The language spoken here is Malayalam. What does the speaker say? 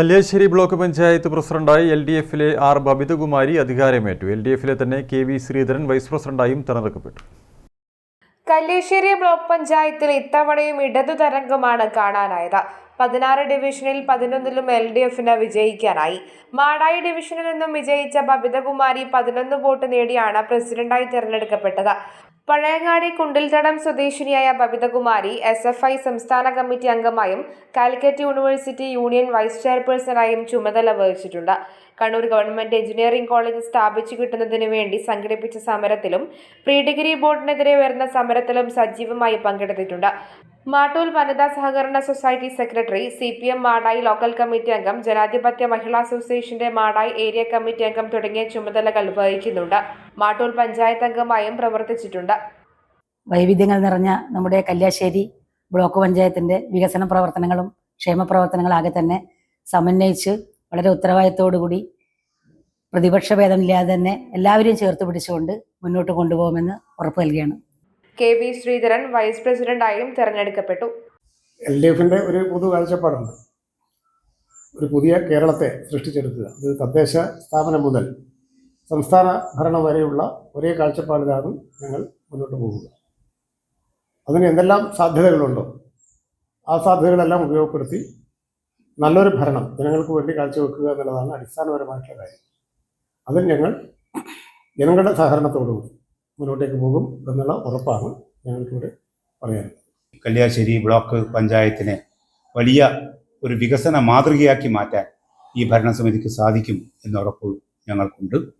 കല്യാശ്ശേരി ബ്ലോക്ക് പഞ്ചായത്ത് പ്രസിഡന്റായി എൽ ഡി എഫിലെ ആർ ബബിതകുമാരി അധികാരമേറ്റു. എൽ ഡി എഫിലെ തന്നെ കെ വി ശ്രീധരൻ വൈസ് പ്രസിഡന്റായും തെരഞ്ഞെടുക്കപ്പെട്ടു. കല്ലേശ്ശേരി ബ്ലോക്ക് പഞ്ചായത്തിൽ ഇത്തവണയും ഇടതു തരംഗമാണ് കാണാനായത്. പതിനാറ് ഡിവിഷനിൽ പതിനൊന്നിലും എൽ ഡി എഫിന് വിജയിക്കാനായി. മാടായി ഡിവിഷനിൽ നിന്നും വിജയിച്ച ബബിതകുമാരി പതിനൊന്ന് വോട്ട് നേടിയാണ് പ്രസിഡന്റായി തിരഞ്ഞെടുക്കപ്പെട്ടത്. പഴയങ്ങാടി കുണ്ടിൽത്തടം സ്വദേശിനിയായ ബബിതകുമാരി എസ് എഫ് ഐ സംസ്ഥാന കമ്മിറ്റി അംഗമായും കാലിക്കറ്റ് യൂണിവേഴ്സിറ്റി യൂണിയൻ വൈസ് ചെയർപേഴ്സണായും ചുമതല വഹിച്ചിട്ടുണ്ട്. കണ്ണൂർ ഗവൺമെന്റ് എഞ്ചിനീയറിംഗ് കോളേജ് സ്ഥാപിച്ചു കിട്ടുന്നതിനു വേണ്ടി സംഘടിപ്പിച്ച സമരത്തിലും പ്രീ ഡിഗ്രി ബോർഡിനെതിരെ വരുന്ന സമരത്തിലും സജീവമായി പങ്കെടുത്തിട്ടുണ്ട്. മാട്ടൂൽ വനിതാ സഹകരണ society secretary C P M Madayi local committee അംഗം ജനാധിപത്യ മഹിളാ അസോസിയേഷന്റെ മാടായി ഏരിയ കമ്മിറ്റി അംഗം തുടങ്ങിയ ചുമതലകൾ വഹിക്കുന്നുണ്ട്. മാട്ടൂൽ പഞ്ചായത്ത് അംഗമായും പ്രവർത്തിച്ചിട്ടുണ്ട്. വൈവിധ്യങ്ങൾ നിറഞ്ഞ നമ്മുടെ കല്യാശ്ശേരി ബ്ലോക്ക് പഞ്ചായത്തിന്റെ വികസന പ്രവർത്തനങ്ങളും ക്ഷേമ പ്രവർത്തനങ്ങളാകെ തന്നെ സമന്വയിച്ച് വളരെ ഉത്തരവാദിത്തോടുകൂടി പ്രതിപക്ഷ ഭേദമില്ലാതെ തന്നെ എല്ലാവരെയും ചേർത്ത് പിടിച്ചുകൊണ്ട് മുന്നോട്ട് കൊണ്ടുപോകുമെന്ന് ഉറപ്പ് നൽകുകയാണ്. കെ വി ശ്രീധരൻ വൈസ് പ്രസിഡന്റായും തെരഞ്ഞെടുക്കപ്പെട്ടു. എൽ ഡി എഫിന്റെ ഒരു പൊതു കാഴ്ചപ്പാടുണ്ട്. ഒരു പുതിയ കേരളത്തെ സൃഷ്ടിച്ചെടുക്കുക. അത് തദ്ദേശ സ്ഥാപനം മുതൽ സംസ്ഥാന ഭരണം വരെയുള്ള ഒരേ കാഴ്ചപ്പാടിലാണ് ഞങ്ങൾ മുന്നോട്ട് പോകുക. അതിന് എന്തെല്ലാം സാധ്യതകളുണ്ടോ? ആ സാധ്യതകളെല്ലാം ഉപയോഗപ്പെടുത്തി നല്ലൊരു ഭരണം ജനങ്ങൾക്ക് വേണ്ടി കാഴ്ചവെക്കുക എന്നുള്ളതാണ് അടിസ്ഥാനപരമായിട്ടുള്ള കാര്യം. അതിൽ ഞങ്ങൾ ജനങ്ങളുടെ സഹകരണത്തോടുകൂടി മുന്നോട്ടേക്ക് പോകും എന്നുള്ള ഉറപ്പാണ് ഞങ്ങൾക്കിവിടെ പറയാനുള്ളത്. കല്യാശ്ശേരി ബ്ലോക്ക് പഞ്ചായത്തിനെ വലിയ ഒരു വികസന മാതൃകയാക്കി മാറ്റാൻ ഈ ഭരണസമിതിക്ക് സാധിക്കും എന്ന ഉറപ്പ് ഞങ്ങൾക്കുണ്ട്.